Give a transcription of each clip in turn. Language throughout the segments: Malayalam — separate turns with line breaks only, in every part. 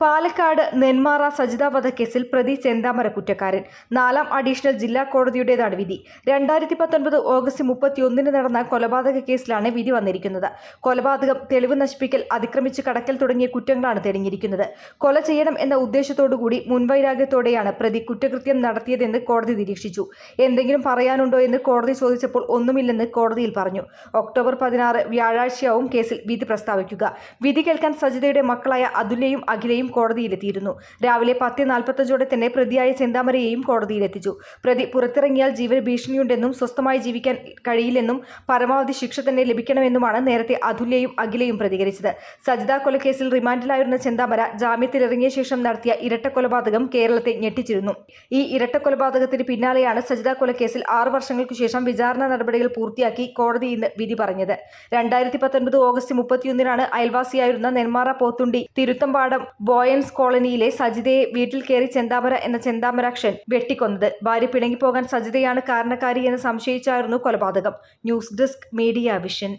പാലക്കാട് നെന്മാറ സജിത വധക്കേസിൽ പ്രതി ചെന്താമര കുറ്റക്കാരൻ. നാലാം അഡീഷണൽ ജില്ലാ കോടതിയുടേതാണ് വിധി. രണ്ടായിരത്തി പത്തൊൻപത് ഓഗസ്റ്റ് മുപ്പത്തിയൊന്നിന് നടന്ന കൊലപാതക കേസിലാണ് വിധി വന്നിരിക്കുന്നത്. കൊലപാതകം തെളിവ് നശിപ്പിക്കൽ അതിക്രമിച്ച് കടക്കൽ തുടങ്ങിയ കുറ്റങ്ങളാണ് തെളിഞ്ഞിരിക്കുന്നത്. കൊല ചെയ്യണം എന്ന ഉദ്ദേശത്തോടുകൂടി മുൻവൈരാഗ്യത്തോടെയാണ് പ്രതി കുറ്റകൃത്യം നടത്തിയതെന്ന് കോടതി നിരീക്ഷിച്ചു. എന്തെങ്കിലും പറയാനുണ്ടോ എന്ന് കോടതി ചോദിച്ചപ്പോൾ ഒന്നുമില്ലെന്ന് കോടതിയിൽ പറഞ്ഞു. ഒക്ടോബർ പതിനാറ് വ്യാഴാഴ്ചയാവും കേസിൽ വിധി പ്രസ്താവിക്കുക. വിധി കേൾക്കാൻ സജിതയുടെ മക്കളായ അതുല്യയും അഖിലയും കോടതിയിലെത്തിയിരുന്നു. രാവിലെ പത്ത് നാൽപ്പത്തഞ്ചോടെ തന്നെ പ്രതിയായ ചെന്താമരയെയും കോടതിയിലെത്തിച്ചു. പ്രതി പുറത്തിറങ്ങിയാൽ ജീവന് ഭീഷണിയുണ്ടെന്നും സ്വസ്ഥമായി ജീവിക്കാൻ കഴിയില്ലെന്നും പരമാവധി ശിക്ഷ തന്നെ ലഭിക്കണമെന്നുമാണ് നേരത്തെ അതുല്യയും അഖിലയും പ്രതികരിച്ചത്. സജിത കൊലക്കേസിൽ റിമാൻഡിലായിരുന്ന ചെന്താമര ജാമ്യത്തിലിറങ്ങിയ ശേഷം നടത്തിയ ഇരട്ട കൊലപാതകം കേരളത്തെ ഞെട്ടിച്ചിരുന്നു. ഈ ഇരട്ട കൊലപാതകത്തിന് പിന്നാലെയാണ് സജിത കൊലക്കേസിൽ ആറു വർഷങ്ങൾക്ക് ശേഷം വിചാരണ നടപടികൾ പൂർത്തിയാക്കി കോടതി ഇന്ന് വിധി പറഞ്ഞത്. രണ്ടായിരത്തി പത്തൊൻപത് ഓഗസ്റ്റ് മുപ്പത്തിയൊന്നിനാണ് അയൽവാസിയായിരുന്ന നെന്മാറ പോത്തുണ്ടി തിരുത്തമ്പാടം ബോയൻസ് കോളനിയിലെ സജിതയെ വീട്ടിൽ കയറി ചെന്താമര എന്ന ചെന്താമരാക്ഷൻ വെട്ടിക്കൊന്നത്. ഭാര്യ പിണങ്ങിപ്പോകാൻ സജിതയാണ് കാരണക്കാരി എന്ന് സംശയിച്ചായിരുന്നു കൊലപാതകം. News desk media vision.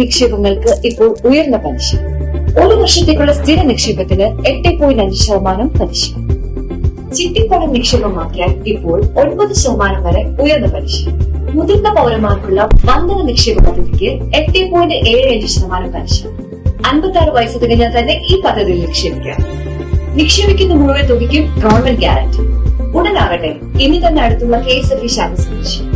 നിക്ഷേപങ്ങൾക്ക് ഇപ്പോൾ ഉയർന്ന പലിശ. ഒരു വർഷത്തേക്കുള്ള സ്ഥിര നിക്ഷേപത്തിന് എട്ട് പോയിന്റ് അഞ്ച് ശതമാനം പലിശ. ചിട്ടിപ്പണം നിക്ഷേപമാക്കിയാൽ ഇപ്പോൾ ഒൻപത് ശതമാനം വരെ ഉയർന്ന പലിശ. മുതിർന്ന പൗരന്മാർക്കുള്ള വന്ദന നിക്ഷേപ പദ്ധതിക്ക് എട്ട് പോയിന്റ് ഏഴ് അഞ്ച് ശതമാനം പലിശ. അൻപത്തി ആറ് വയസ്സ് തികഞ്ഞാൽ തന്നെ ഈ പദ്ധതിയിൽ നിക്ഷേപിക്കാം നിക്ഷേപിക്കുന്ന മുഴുവൻ തുകയ്ക്കും ഗവൺമെന്റ് ഗ്യാരണ്ടി ഉടനാകട്ടെ ഇനി തന്നെ അടുത്തുള്ള കെ എസ് എഫ് ശാഖ സന്ദർശിക്കും.